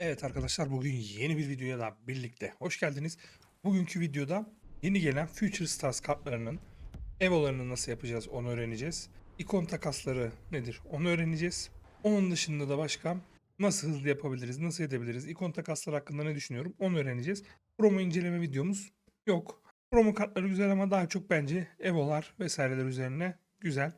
Evet arkadaşlar bugün yeni bir videoya da birlikte hoş geldiniz. Bugünkü videoda yeni gelen Future Stars kartlarının evolarını nasıl yapacağız onu öğreneceğiz. İkon takasları nedir onu öğreneceğiz. Onun dışında da başka nasıl hızlı yapabiliriz, nasıl edebiliriz, ikon takasları hakkında ne düşünüyorum onu öğreneceğiz. Promo inceleme videomuz yok. Promo kartları güzel ama daha çok bence evolar vesaireler üzerine güzel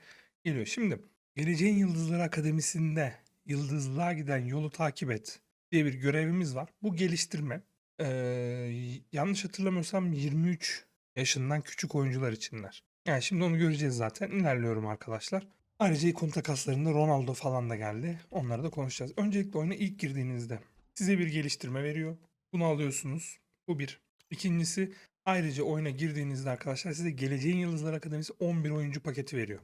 geliyor. Şimdi Geleceğin Yıldızları Akademisi'nde yıldızlığa giden yolu takip et diye bir görevimiz var. Bu geliştirme eee, yanlış hatırlamıyorsam 23 yaşından küçük oyuncular içinler. Yani şimdi onu göreceğiz zaten. İlerliyorum arkadaşlar. Ayrıca ikon takaslarında Ronaldo falan da geldi. Onları da konuşacağız. Öncelikle oyuna ilk girdiğinizde size bir geliştirme veriyor. Bunu alıyorsunuz. Bu bir. İkincisi ayrıca oyuna girdiğinizde arkadaşlar size Geleceğin Yıldızları Akademisi 11 oyuncu paketi veriyor.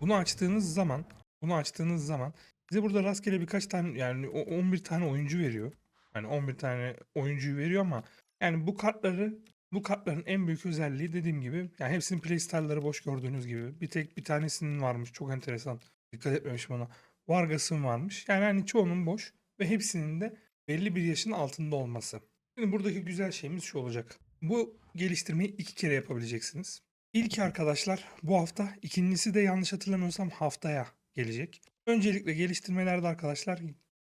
Bunu açtığınız zaman, bunu açtığınız zaman size burada rastgele birkaç tane yani o 11 tane oyuncu veriyor. Yani 11 tane oyuncuyu veriyor ama yani bu kartları bu kartların en büyük özelliği dediğim gibi yani hepsinin playstyle'ları boş gördüğünüz gibi. Bir tek bir tanesinin varmış çok enteresan. Dikkat etmemişim ona. Vargas'ın varmış. Yani hani çoğunun boş ve hepsinin de belli bir yaşın altında olması. Şimdi buradaki güzel şeyimiz şu olacak. Bu geliştirmeyi iki kere yapabileceksiniz. İlki arkadaşlar bu hafta, ikincisi de yanlış hatırlamıyorsam haftaya gelecek. Öncelikle geliştirmelerde arkadaşlar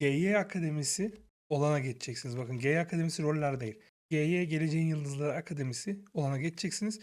GY Akademisi olana geçeceksiniz. Bakın GY Akademisi roller değil. GY Geleceğin Yıldızları Akademisi olana geçeceksiniz.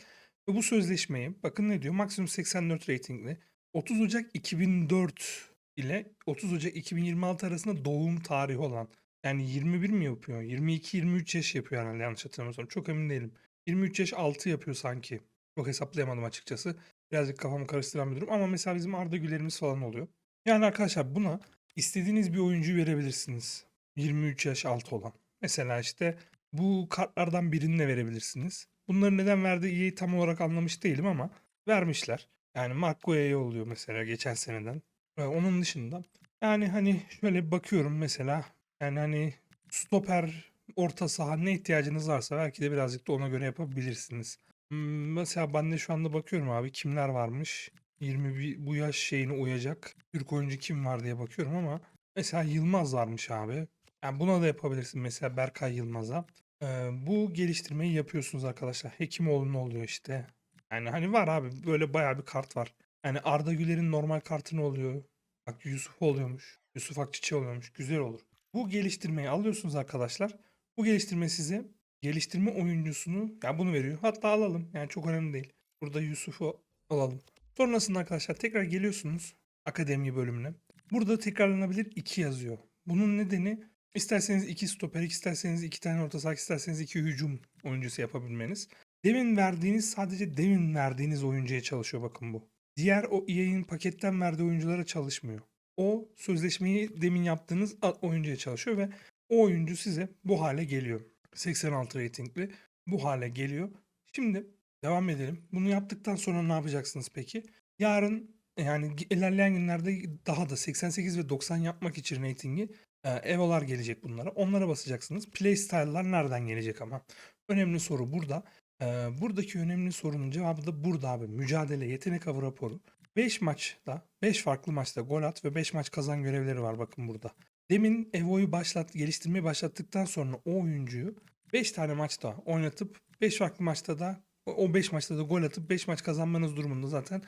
Ve bu sözleşmeyi bakın ne diyor? Maksimum 84 ratingli. 30 Ocak 2004 ile 30 Ocak 2026 arasında doğum tarihi olan. Yani 21 mi yapıyor? 22-23 yaş yapıyor herhalde yanlış hatırlamıyorsam. Çok emin değilim. 23 yaş 6 yapıyor sanki. Çok hesaplayamadım açıkçası. Birazcık kafamı karıştıran bir durum ama mesela bizim Arda Güler'imiz falan oluyor. Yani arkadaşlar buna istediğiniz bir oyuncuyu verebilirsiniz. 23 yaş altı olan. Mesela işte bu kartlardan birini de verebilirsiniz. Bunları neden verdiği EA tam olarak anlamış değilim ama vermişler. Yani Gue'ye oluyor mesela geçen seneden. Ee, onun dışında yani hani şöyle bakıyorum mesela yani hani stoper orta saha ne ihtiyacınız varsa belki de birazcık da ona göre yapabilirsiniz. Hmm, mesela ben de şu anda bakıyorum abi kimler varmış. 21 bu yaş şeyine uyacak. Türk oyuncu kim var diye bakıyorum ama mesela Yılmaz varmış abi. Yani buna da yapabilirsin mesela Berkay Yılmaz'a. Ee, bu geliştirmeyi yapıyorsunuz arkadaşlar. Hekimoğlu'nun oluyor işte. Yani hani var abi böyle bayağı bir kart var. Yani Arda Güler'in normal kartı ne oluyor? Bak Yusuf oluyormuş. Yusuf Akçiçek oluyormuş. Güzel olur. Bu geliştirmeyi alıyorsunuz arkadaşlar. Bu geliştirme size geliştirme oyuncusunu ya bunu veriyor. Hatta alalım. Yani çok önemli değil. Burada Yusuf'u alalım. Sonrasında arkadaşlar tekrar geliyorsunuz akademi bölümüne. Burada tekrarlanabilir 2 yazıyor. Bunun nedeni isterseniz 2 stoper, isterseniz 2 tane orta saha, isterseniz 2 hücum oyuncusu yapabilmeniz. Demin verdiğiniz sadece demin verdiğiniz oyuncuya çalışıyor bakın bu. Diğer o EA'in paketten verdiği oyunculara çalışmıyor. O sözleşmeyi demin yaptığınız oyuncuya çalışıyor ve o oyuncu size bu hale geliyor. 86 ratingli bu hale geliyor. Şimdi devam edelim. Bunu yaptıktan sonra ne yapacaksınız peki? Yarın yani ilerleyen günlerde daha da 88 ve 90 yapmak için ratingi e, evolar gelecek bunlara. Onlara basacaksınız. Playstyle'lar nereden gelecek ama? Önemli soru burada. E, buradaki önemli sorunun cevabı da burada abi. Mücadele, yetenek avı raporu. 5 maçta, 5 farklı maçta gol at ve 5 maç kazan görevleri var bakın burada. Demin Evo'yu başlat, geliştirmeyi başlattıktan sonra o oyuncuyu 5 tane maçta oynatıp 5 farklı maçta da o 5 maçta da gol atıp 5 maç kazanmanız durumunda zaten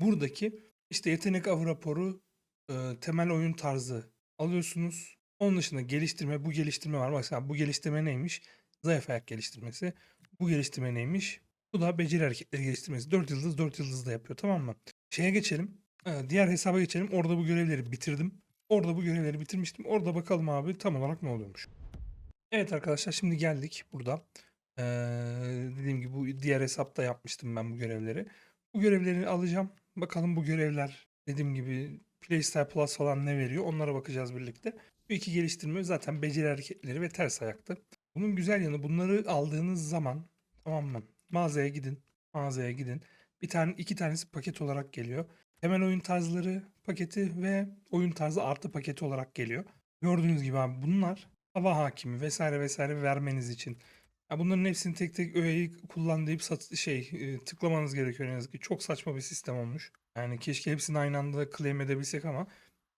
buradaki işte yetenek avı raporu, e, temel oyun tarzı alıyorsunuz. Onun dışında geliştirme, bu geliştirme var. Mesela bu geliştirme neymiş? Zayıf ayak geliştirmesi. Bu geliştirme neymiş? Bu da beceri hareketleri geliştirmesi. 4 yıldız 4 yıldız da yapıyor tamam mı? Şeye geçelim. E, diğer hesaba geçelim. Orada bu görevleri bitirdim. Orada bu görevleri bitirmiştim. Orada bakalım abi tam olarak ne oluyormuş. Evet arkadaşlar şimdi geldik burada. Ee, dediğim gibi bu diğer hesapta yapmıştım ben bu görevleri. Bu görevleri alacağım. Bakalım bu görevler dediğim gibi Playstyle Plus falan ne veriyor onlara bakacağız birlikte. Bu iki geliştirme zaten beceri hareketleri ve ters ayaktı. Bunun güzel yanı bunları aldığınız zaman tamam mı? Mağazaya gidin. Mağazaya gidin. Bir tane iki tanesi paket olarak geliyor. Temel oyun tarzları paketi ve oyun tarzı artı paketi olarak geliyor. Gördüğünüz gibi abi bunlar hava hakimi vesaire vesaire vermeniz için. Ya bunların hepsini tek tek öğeyi kullanıp sat şey e, tıklamanız gerekiyor ne yazık ki. Çok saçma bir sistem olmuş. Yani keşke hepsini aynı anda claim edebilsek ama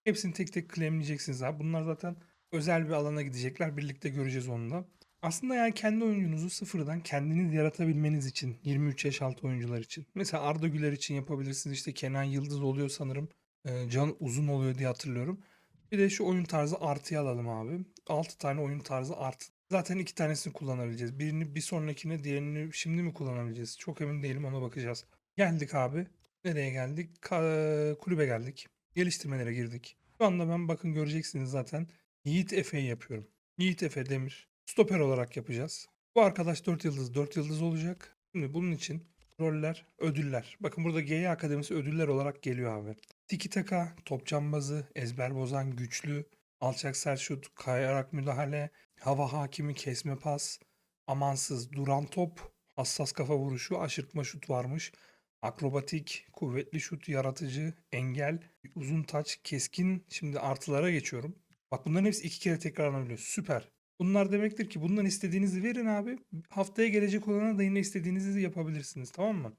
hepsini tek tek claimleyeceksiniz abi. Bunlar zaten özel bir alana gidecekler. Birlikte göreceğiz onu da. Aslında yani kendi oyuncunuzu sıfırdan kendiniz yaratabilmeniz için 23 yaş altı oyuncular için. Mesela Arda Güler için yapabilirsiniz. İşte Kenan Yıldız oluyor sanırım. Ee, Can Uzun oluyor diye hatırlıyorum. Bir de şu oyun tarzı artıya alalım abi. 6 tane oyun tarzı artı. Zaten iki tanesini kullanabileceğiz. Birini bir sonrakine diğerini şimdi mi kullanabileceğiz? Çok emin değilim ona bakacağız. Geldik abi. Nereye geldik? Ka- kulübe geldik. Geliştirmelere girdik. Şu anda ben bakın göreceksiniz zaten. Yiğit Efe'yi yapıyorum. Yiğit Efe Demir. Stoper olarak yapacağız. Bu arkadaş 4 yıldız 4 yıldız olacak. Şimdi bunun için roller, ödüller. Bakın burada GY Akademisi ödüller olarak geliyor abi. Tiki taka, top cambazı, ezber bozan, güçlü, alçak sert şut, kayarak müdahale, hava hakimi, kesme pas, amansız, duran top, hassas kafa vuruşu, aşırtma şut varmış. Akrobatik, kuvvetli şut, yaratıcı, engel, uzun taç, keskin. Şimdi artılara geçiyorum. Bak bunların hepsi iki kere tekrarlanabiliyor. Süper. Bunlar demektir ki bundan istediğinizi verin abi. Haftaya gelecek olana da yine istediğinizi yapabilirsiniz. Tamam mı?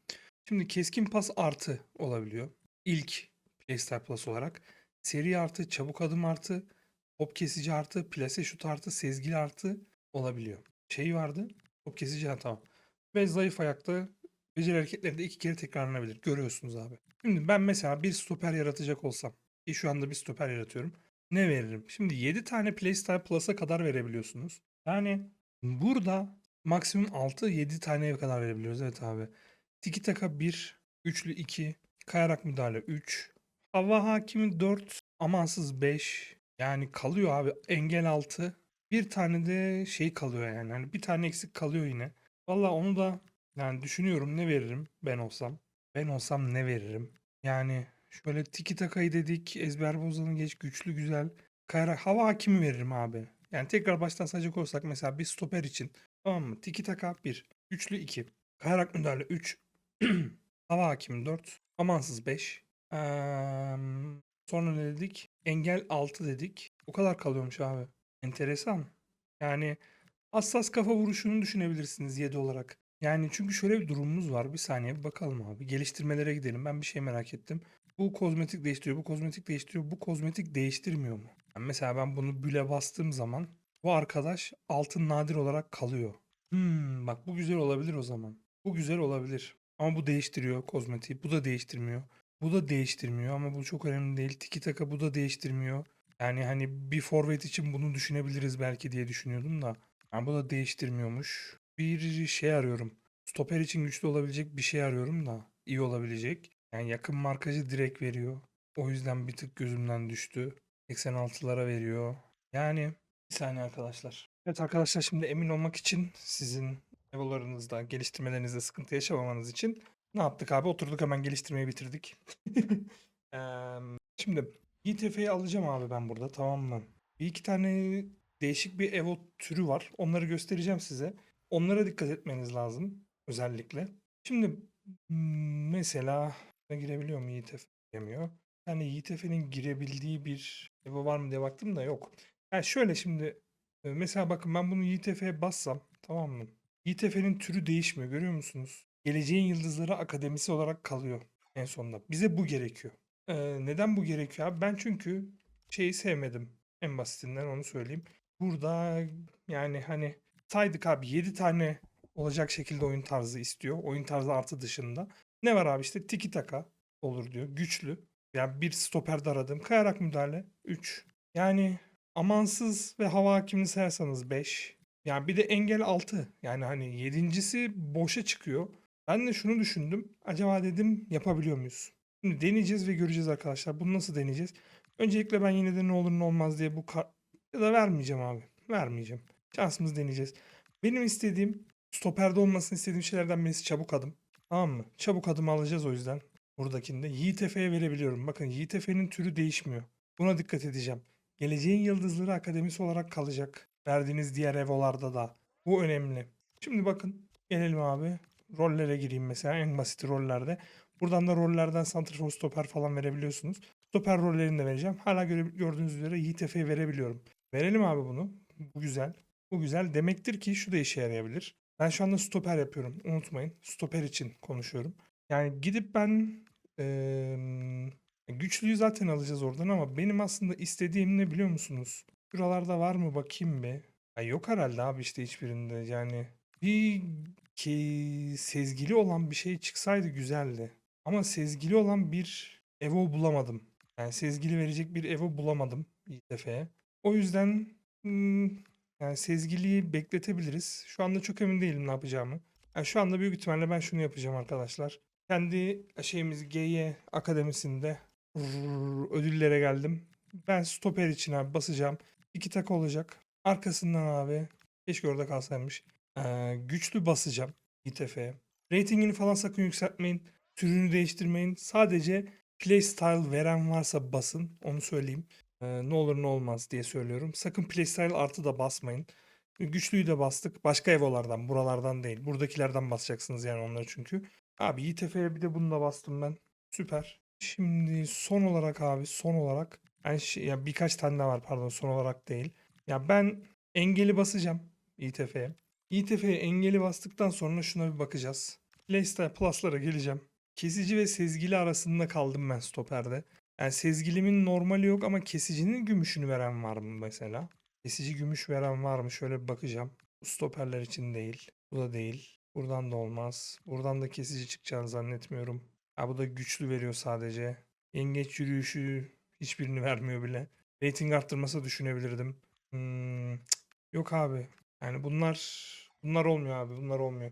Şimdi keskin pas artı olabiliyor. İlk Playstyle Plus olarak. Seri artı, çabuk adım artı, top kesici artı, plase şut artı, sezgili artı olabiliyor. Şey vardı. Top kesici ha tamam. Ve zayıf ayakta beceri hareketleri de iki kere tekrarlanabilir. Görüyorsunuz abi. Şimdi ben mesela bir stoper yaratacak olsam. Ki şu anda bir stoper yaratıyorum. Ne veririm? Şimdi 7 tane Playstyle Plus'a kadar verebiliyorsunuz. Yani burada maksimum 6-7 taneye kadar verebiliyoruz. Evet abi. Tiki taka 1, üçlü 2, kayarak müdahale 3, hava hakimi 4, amansız 5. Yani kalıyor abi engel 6. Bir tane de şey kalıyor yani. Hani bir tane eksik kalıyor yine. Valla onu da yani düşünüyorum ne veririm ben olsam. Ben olsam ne veririm? Yani şöyle tiki takayı dedik. Ezber bozanı geç güçlü güzel. Kayarak hava hakimi veririm abi. Yani tekrar baştan sayacak olursak mesela bir stoper için. Tamam mı? Tiki taka 1. Güçlü 2. Kayarak müdahale 3. hava hakimi 4. Amansız 5. sonra ne dedik? Engel 6 dedik. O kadar kalıyormuş abi. Enteresan. Yani hassas kafa vuruşunu düşünebilirsiniz 7 olarak. Yani çünkü şöyle bir durumumuz var. Bir saniye bir bakalım abi. Geliştirmelere gidelim. Ben bir şey merak ettim. Bu kozmetik değiştiriyor, bu kozmetik değiştiriyor, bu kozmetik değiştirmiyor mu? Yani mesela ben bunu büle bastığım zaman bu arkadaş altın nadir olarak kalıyor. Hmm, bak bu güzel olabilir o zaman. Bu güzel olabilir. Ama bu değiştiriyor kozmetiği. Bu da değiştirmiyor. Bu da değiştirmiyor ama bu çok önemli değil. Tiki taka bu da değiştirmiyor. Yani hani bir forvet için bunu düşünebiliriz belki diye düşünüyordum da. Yani bu da değiştirmiyormuş. Bir şey arıyorum. Stoper için güçlü olabilecek bir şey arıyorum da. iyi olabilecek. Yani yakın markajı direkt veriyor. O yüzden bir tık gözümden düştü. 86'lara veriyor. Yani bir saniye arkadaşlar. Evet arkadaşlar şimdi emin olmak için sizin evolarınızda, geliştirmelerinizde sıkıntı yaşamamanız için ne yaptık abi? Oturduk hemen geliştirmeyi bitirdik. Şimdi YTF'yi alacağım abi ben burada tamam mı? Bir iki tane değişik bir Evo türü var. Onları göstereceğim size. Onlara dikkat etmeniz lazım özellikle. Şimdi hmm, mesela ne girebiliyor mu YTF? Giremiyor. Yani YTF'nin girebildiği bir Evo var mı diye baktım da yok. Yani şöyle şimdi e, mesela bakın ben bunu YTF'ye bassam tamam mı? YTF'nin türü değişmiyor görüyor musunuz? Geleceğin Yıldızları Akademisi olarak kalıyor en sonunda. Bize bu gerekiyor. Ee, neden bu gerekiyor abi? Ben çünkü şeyi sevmedim. En basitinden onu söyleyeyim. Burada yani hani saydık abi 7 tane olacak şekilde oyun tarzı istiyor. Oyun tarzı artı dışında. Ne var abi işte tiki taka olur diyor. Güçlü. Yani bir stoperde aradım. Kayarak müdahale 3. Yani amansız ve hava hakimini sayarsanız 5. Yani bir de engel 6. Yani hani yedincisi boşa çıkıyor. Ben de şunu düşündüm. Acaba dedim yapabiliyor muyuz? Şimdi deneyeceğiz ve göreceğiz arkadaşlar. Bunu nasıl deneyeceğiz? Öncelikle ben yine de ne olur ne olmaz diye bu kar... Ya da vermeyeceğim abi. Vermeyeceğim. Şansımızı deneyeceğiz. Benim istediğim stoperde olmasını istediğim şeylerden birisi çabuk adım. Tamam mı? Çabuk adım alacağız o yüzden. Buradakinde. Yiğit Efe'ye verebiliyorum. Bakın Yiğit Efe'nin türü değişmiyor. Buna dikkat edeceğim. Geleceğin Yıldızları Akademisi olarak kalacak. Verdiğiniz diğer evolarda da. Bu önemli. Şimdi bakın. Gelelim abi. Rollere gireyim mesela. En basit rollerde. Buradan da rollerden santrfor stoper falan verebiliyorsunuz. Stoper rollerini de vereceğim. Hala gördüğünüz üzere Yiğit Efe'ye verebiliyorum. Verelim abi bunu. Bu güzel. Bu güzel. Demektir ki şu da işe yarayabilir. Ben şu anda stoper yapıyorum. Unutmayın. Stoper için konuşuyorum. Yani gidip ben eee, güçlüyü zaten alacağız oradan ama benim aslında istediğim ne biliyor musunuz? Şuralarda var mı bakayım bir. Ya yok herhalde abi işte hiçbirinde. Yani bir ki sezgili olan bir şey çıksaydı güzeldi. Ama sezgili olan bir Evo bulamadım. Yani sezgili verecek bir Evo bulamadım İTF'ye. O yüzden yani sezgiliyi bekletebiliriz. Şu anda çok emin değilim ne yapacağımı. Yani şu anda büyük ihtimalle ben şunu yapacağım arkadaşlar. Kendi şeyimiz GY Akademisi'nde ödüllere geldim. Ben stoper için abi basacağım. İki tak olacak. Arkasından abi keşke orada kalsaymış. Ee, güçlü basacağım İTF'ye. Ratingini falan sakın yükseltmeyin. Türünü değiştirmeyin. Sadece playstyle veren varsa basın. Onu söyleyeyim. Ee, ne olur ne olmaz diye söylüyorum. Sakın playstyle artı da basmayın. Güçlüyü de bastık. Başka evolardan, buralardan değil. Buradakilerden basacaksınız yani onları çünkü. Abi YTF'ye bir de bunu da bastım ben. Süper. Şimdi son olarak abi son olarak yani şey, ya birkaç tane daha var pardon son olarak değil. Ya ben engeli basacağım İTF'ye. İTF'ye engeli bastıktan sonra şuna bir bakacağız. Playstyle Plus'lara geleceğim. Kesici ve sezgili arasında kaldım ben stoperde. Yani sezgilimin normali yok ama kesicinin gümüşünü veren var mı mesela? Kesici gümüş veren var mı? Şöyle bir bakacağım. Bu stoperler için değil. Bu da değil. Buradan da olmaz. Buradan da kesici çıkacağını zannetmiyorum. Ha bu da güçlü veriyor sadece. Yengeç yürüyüşü hiçbirini vermiyor bile. Rating arttırmasa düşünebilirdim. Hmm, yok abi. Yani bunlar bunlar olmuyor abi. Bunlar olmuyor.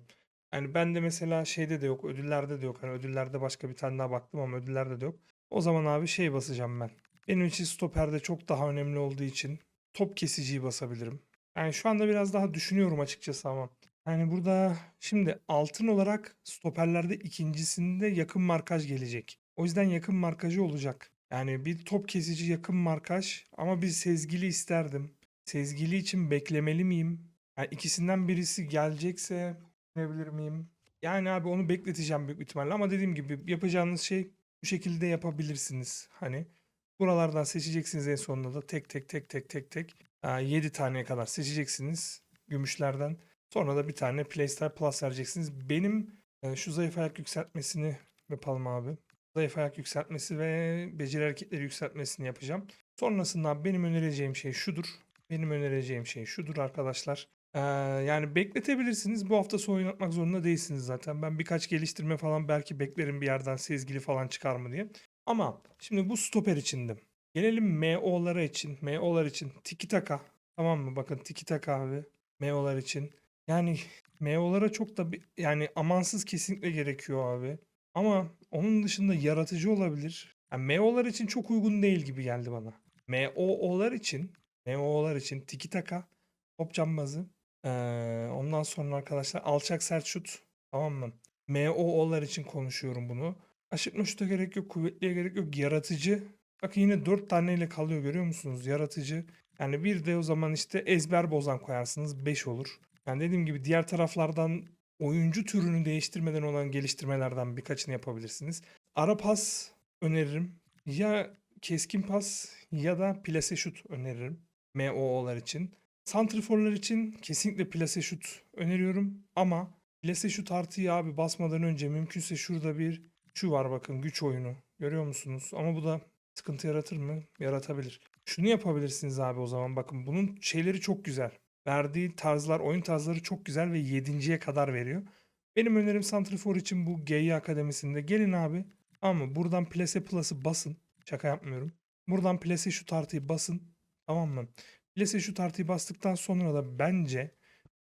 Yani ben de mesela şeyde de yok. Ödüllerde de yok. Hani ödüllerde başka bir tane daha baktım ama ödüllerde de yok. O zaman abi şey basacağım ben. Benim için stoperde çok daha önemli olduğu için top kesiciyi basabilirim. Yani şu anda biraz daha düşünüyorum açıkçası ama. Yani burada şimdi altın olarak stoperlerde ikincisinde yakın markaj gelecek. O yüzden yakın markajı olacak. Yani bir top kesici yakın markaj ama bir sezgili isterdim. Sezgili için beklemeli miyim? Yani ikisinden birisi gelecekse ne bilir miyim? Yani abi onu bekleteceğim büyük ihtimalle ama dediğim gibi yapacağınız şey bu şekilde yapabilirsiniz. Hani buralardan seçeceksiniz en sonunda da tek tek tek tek tek tek 7 taneye kadar seçeceksiniz gümüşlerden. Sonra da bir tane Playstyle Plus vereceksiniz. Benim e, şu zayıf ayak yükseltmesini yapalım abi. Zayıf ayak yükseltmesi ve beceri hareketleri yükseltmesini yapacağım. Sonrasında benim önereceğim şey şudur. Benim önereceğim şey şudur arkadaşlar. Ee, yani bekletebilirsiniz. Bu hafta sonu oynatmak zorunda değilsiniz zaten. Ben birkaç geliştirme falan belki beklerim bir yerden sezgili falan çıkar mı diye. Ama şimdi bu stoper içindi. Gelelim MO'lara için. MO'lar için tiki taka. Tamam mı? Bakın tiki taka abi. MO'lar için. Yani MO'lara çok da bir, yani amansız kesinlikle gerekiyor abi. Ama onun dışında yaratıcı olabilir. Yani MO'lar için çok uygun değil gibi geldi bana. MO'lar için MO'lar için tiki taka top cambazı. Ee, ondan sonra arkadaşlar alçak sert şut. Tamam mı? MO'lar için konuşuyorum bunu. Aşırtma şuta gerek yok. Kuvvetliye gerek yok. Yaratıcı. Bakın yine 4 taneyle kalıyor görüyor musunuz? Yaratıcı. Yani bir de o zaman işte ezber bozan koyarsınız 5 olur. Yani dediğim gibi diğer taraflardan oyuncu türünü değiştirmeden olan geliştirmelerden birkaçını yapabilirsiniz. Ara pas öneririm. Ya keskin pas ya da plase şut öneririm. MO'lar için. Santriforlar için kesinlikle plase şut öneriyorum ama plase şut artıyı abi basmadan önce mümkünse şurada bir şu var bakın güç oyunu. Görüyor musunuz? Ama bu da sıkıntı yaratır mı? Yaratabilir. Şunu yapabilirsiniz abi o zaman bakın bunun şeyleri çok güzel. Verdiği tarzlar, oyun tarzları çok güzel ve 7.ye kadar veriyor. Benim önerim Santrifor için bu GY Akademisi'nde. Gelin abi ama buradan plase plus'ı basın. Şaka yapmıyorum. Buradan plase şu tartıyı basın. Tamam mı? Plase şu tartıyı bastıktan sonra da bence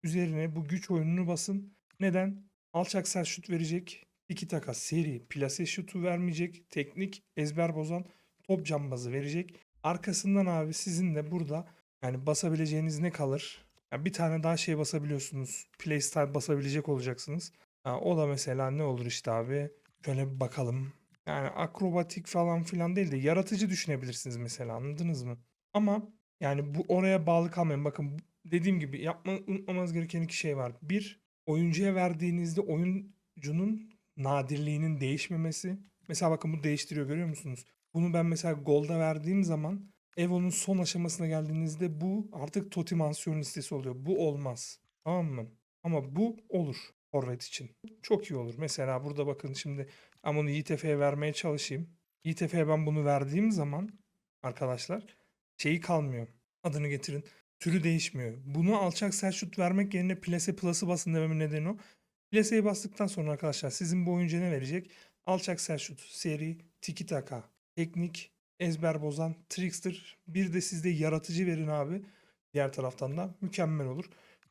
üzerine bu güç oyununu basın. Neden? Alçak sert şut verecek. İki taka seri plase şutu vermeyecek. Teknik ezber bozan top cambazı verecek. Arkasından abi sizin de burada yani basabileceğiniz ne kalır? Ya bir tane daha şey basabiliyorsunuz. Playstyle basabilecek olacaksınız. Ha, o da mesela ne olur işte abi? Şöyle bir bakalım. Yani akrobatik falan filan değil de yaratıcı düşünebilirsiniz mesela anladınız mı? Ama yani bu oraya bağlı kalmayın. Bakın dediğim gibi yapma, unutmamanız gereken iki şey var. Bir, oyuncuya verdiğinizde oyuncunun nadirliğinin değişmemesi. Mesela bakın bu değiştiriyor görüyor musunuz? Bunu ben mesela Gold'a verdiğim zaman Evo'nun son aşamasına geldiğinizde bu artık Toti mansiyon listesi oluyor. Bu olmaz. Tamam mı? Ama bu olur forvet için. Çok iyi olur. Mesela burada bakın şimdi ben bunu YTF'ye vermeye çalışayım. YTF'ye ben bunu verdiğim zaman arkadaşlar şeyi kalmıyor. adını getirin. Türü değişmiyor. Bunu alçak sert şut vermek yerine plase plus'ı basın dememin nedeni o. Plase'yi bastıktan sonra arkadaşlar sizin bu oyuncuya ne verecek? Alçak sert şut, seri, tiki taka, teknik, ezber bozan, trickster. Bir de sizde yaratıcı verin abi. Diğer taraftan da mükemmel olur.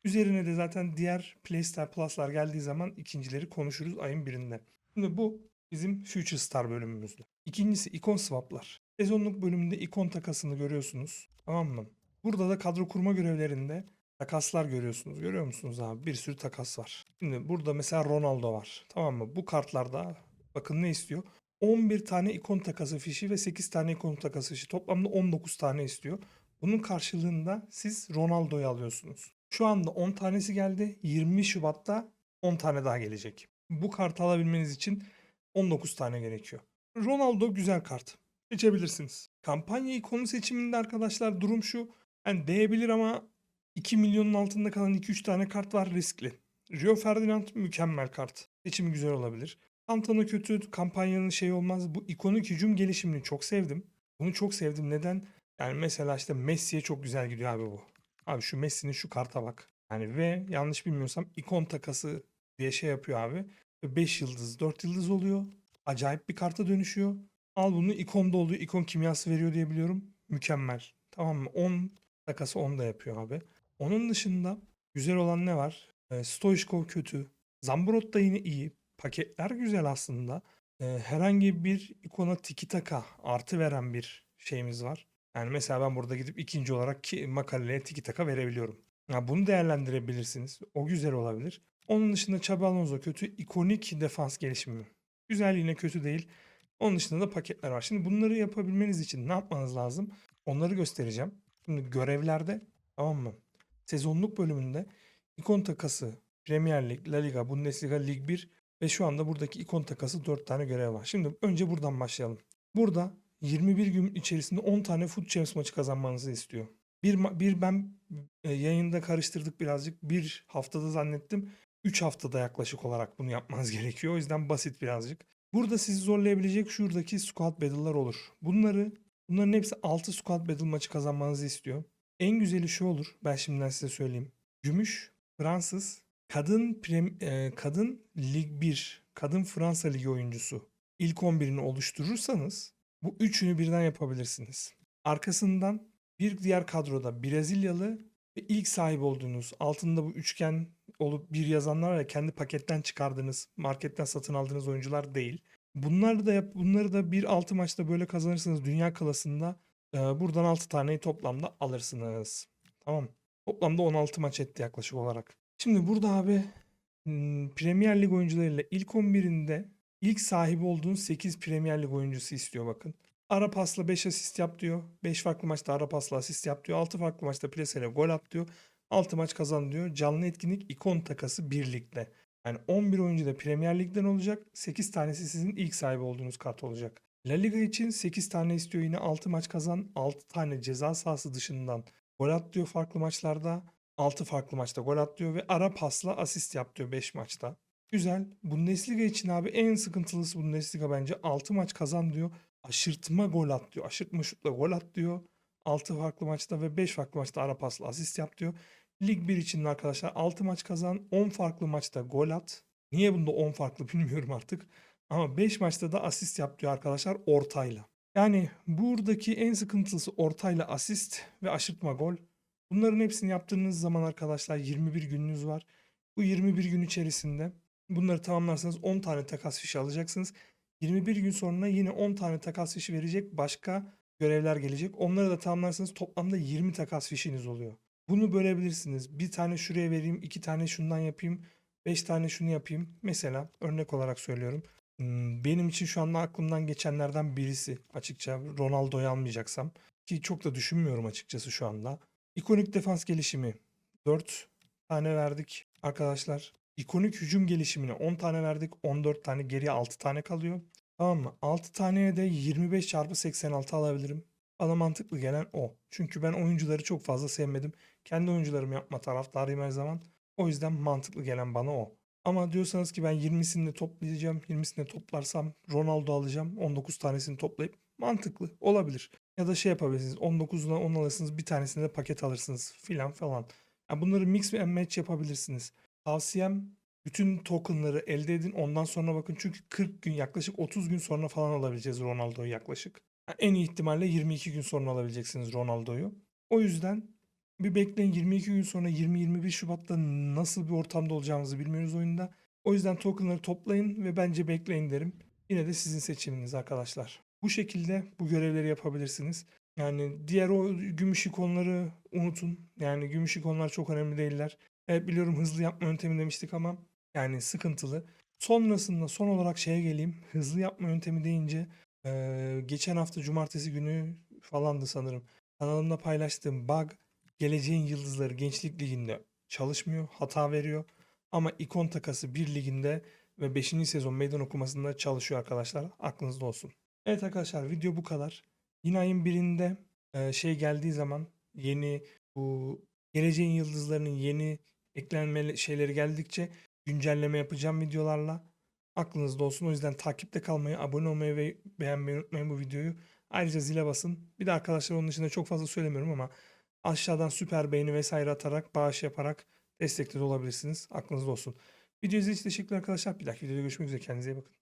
Üzerine de zaten diğer Playstyle Plus'lar geldiği zaman ikincileri konuşuruz ayın birinde. Şimdi bu bizim Future Star bölümümüzde. İkincisi ikon swaplar. Sezonluk bölümünde ikon takasını görüyorsunuz. Tamam mı? Burada da kadro kurma görevlerinde takaslar görüyorsunuz. Görüyor musunuz abi? Bir sürü takas var. Şimdi burada mesela Ronaldo var. Tamam mı? Bu kartlarda bakın ne istiyor? 11 tane ikon takası fişi ve 8 tane ikon takası fişi. Toplamda 19 tane istiyor. Bunun karşılığında siz Ronaldo'yu alıyorsunuz. Şu anda 10 tanesi geldi. 20 Şubat'ta 10 tane daha gelecek. Bu kartı alabilmeniz için 19 tane gerekiyor. Ronaldo güzel kart. Seçebilirsiniz. Kampanya ikonu seçiminde arkadaşlar durum şu. Yani değebilir ama 2 milyonun altında kalan 2-3 tane kart var riskli. Rio Ferdinand mükemmel kart. Seçimi güzel olabilir. Santana kötü, kampanyanın şey olmaz. Bu ikonik hücum gelişimini çok sevdim. Bunu çok sevdim. Neden? Yani mesela işte Messi'ye çok güzel gidiyor abi bu. Abi şu Messi'nin şu karta bak. Yani ve yanlış bilmiyorsam ikon takası diye şey yapıyor abi. 5 yıldız, 4 yıldız oluyor. Acayip bir karta dönüşüyor. Al bunu ikonda oluyor. İkon kimyası veriyor diye biliyorum. Mükemmel. Tamam mı? 10 takası 10 da yapıyor abi. Onun dışında güzel olan ne var? E, Stoichkov kötü. Zambrot da yine iyi. Paketler güzel aslında. E, herhangi bir ikona tiki taka artı veren bir şeyimiz var. Yani mesela ben burada gidip ikinci olarak ki makaleye tiki taka verebiliyorum. Ya bunu değerlendirebilirsiniz. O güzel olabilir. Onun dışında Xabi Alonso kötü. ikonik defans gelişimi. Güzel yine kötü değil. Onun dışında da paketler var. Şimdi bunları yapabilmeniz için ne yapmanız lazım? Onları göstereceğim. Şimdi görevlerde tamam mı? Sezonluk bölümünde ikon takası, Premier Lig, La Liga, Bundesliga, Lig 1 ve şu anda buradaki ikon takası 4 tane görev var. Şimdi önce buradan başlayalım. Burada 21 gün içerisinde 10 tane Foot Champs maçı kazanmanızı istiyor. Bir, bir ben e, yayında karıştırdık birazcık. Bir haftada zannettim. 3 haftada yaklaşık olarak bunu yapmanız gerekiyor. O yüzden basit birazcık. Burada sizi zorlayabilecek şuradaki squad battle'lar olur. Bunları bunların hepsi 6 squad battle maçı kazanmanızı istiyor. En güzeli şu olur. Ben şimdiden size söyleyeyim. Gümüş, Fransız, kadın prem, e, kadın Lig 1, kadın Fransa Ligi oyuncusu ilk 11'ini oluşturursanız bu üçünü birden yapabilirsiniz. Arkasından bir diğer kadroda Brezilyalı ve ilk sahip olduğunuz altında bu üçgen olup bir yazanlar var ya kendi paketten çıkardığınız, marketten satın aldığınız oyuncular değil. Bunları da yap, bunları da bir altı maçta böyle kazanırsanız dünya klasında e, buradan 6 taneyi toplamda alırsınız. Tamam. Toplamda 16 maç etti yaklaşık olarak. Şimdi burada abi hmm, Premier Lig oyuncularıyla ilk 11'inde ilk sahibi olduğun 8 Premier Lig oyuncusu istiyor bakın. Ara pasla 5 asist yap diyor. 5 farklı maçta ara pasla asist yap diyor. 6 farklı maçta plaseyle gol at diyor. 6 maç kazan diyor. Canlı etkinlik ikon takası birlikte. Yani 11 oyuncu da Premier Lig'den olacak. 8 tanesi sizin ilk sahibi olduğunuz kart olacak. La Liga için 8 tane istiyor yine 6 maç kazan. 6 tane ceza sahası dışından gol at diyor farklı maçlarda. 6 farklı maçta gol at diyor ve ara pasla asist yap diyor 5 maçta. Güzel. Bundesliga için abi en sıkıntılısı Bundesliga bence 6 maç kazan diyor. Aşırtma gol at diyor. Aşırtma şutla gol at diyor. 6 farklı maçta ve 5 farklı maçta ara pasla asist yap diyor. Lig 1 için arkadaşlar 6 maç kazan 10 farklı maçta gol at. Niye bunda 10 farklı bilmiyorum artık. Ama 5 maçta da asist yap diyor arkadaşlar ortayla. Yani buradaki en sıkıntılısı ortayla asist ve aşırtma gol. Bunların hepsini yaptığınız zaman arkadaşlar 21 gününüz var. Bu 21 gün içerisinde bunları tamamlarsanız 10 tane takas fişi alacaksınız. 21 gün sonra yine 10 tane takas fişi verecek başka görevler gelecek. Onları da tamamlarsanız toplamda 20 takas fişiniz oluyor. Bunu bölebilirsiniz. Bir tane şuraya vereyim, iki tane şundan yapayım, beş tane şunu yapayım. Mesela örnek olarak söylüyorum. Hmm, Benim için şu anda aklımdan geçenlerden birisi açıkça Ronaldo'yu almayacaksam ki çok da düşünmüyorum açıkçası şu anda. İkonik defans gelişimi 4 tane verdik arkadaşlar. İkonik hücum gelişimine 10 tane verdik. 14 tane geriye 6 tane kalıyor. Tamam mı? 6 taneye de 25 çarpı 86 alabilirim. Bana mantıklı gelen o. Çünkü ben oyuncuları çok fazla sevmedim. Kendi oyuncularımı yapma taraftarıyım her zaman. O yüzden mantıklı gelen bana o. Ama diyorsanız ki ben 20'sini de toplayacağım. 20'sini de toplarsam Ronaldo alacağım. 19 tanesini toplayıp Mantıklı olabilir. Ya da şey yapabilirsiniz 19'una 10 alırsınız bir tanesinde de paket alırsınız filan falan. Ya bunları mix ve match yapabilirsiniz. Tavsiyem bütün tokenları elde edin ondan sonra bakın çünkü 40 gün yaklaşık 30 gün sonra falan alabileceğiz Ronaldo'yu yaklaşık. Yani en iyi ihtimalle 22 gün sonra alabileceksiniz Ronaldo'yu. O yüzden bir bekleyin 22 gün sonra 20-21 Şubat'ta nasıl bir ortamda olacağımızı bilmiyoruz oyunda. O yüzden tokenları toplayın ve bence bekleyin derim. Yine de sizin seçiminiz arkadaşlar. Bu şekilde bu görevleri yapabilirsiniz. Yani diğer o gümüş ikonları unutun. Yani gümüş ikonlar çok önemli değiller. Evet biliyorum hızlı yapma yöntemi demiştik ama yani sıkıntılı. Sonrasında son olarak şeye geleyim. Hızlı yapma yöntemi deyince geçen hafta cumartesi günü falandı sanırım. Kanalımda paylaştığım bug Geleceğin Yıldızları Gençlik Ligi'nde çalışmıyor, hata veriyor. Ama ikon takası 1 liginde ve 5. sezon meydan okumasında çalışıyor arkadaşlar. Aklınızda olsun. Evet arkadaşlar video bu kadar. Yine ayın birinde e, şey geldiği zaman yeni bu Geleceğin Yıldızlarının yeni eklenme şeyleri geldikçe güncelleme yapacağım videolarla. Aklınızda olsun. O yüzden takipte kalmayı, abone olmayı ve beğenmeyi unutmayın bu videoyu. Ayrıca zile basın. Bir de arkadaşlar onun dışında çok fazla söylemiyorum ama aşağıdan süper beğeni vesaire atarak, bağış yaparak destekte de olabilirsiniz. Aklınızda olsun. Video izlediğiniz için teşekkürler arkadaşlar. Bir dahaki videoda görüşmek üzere. Kendinize iyi bakın.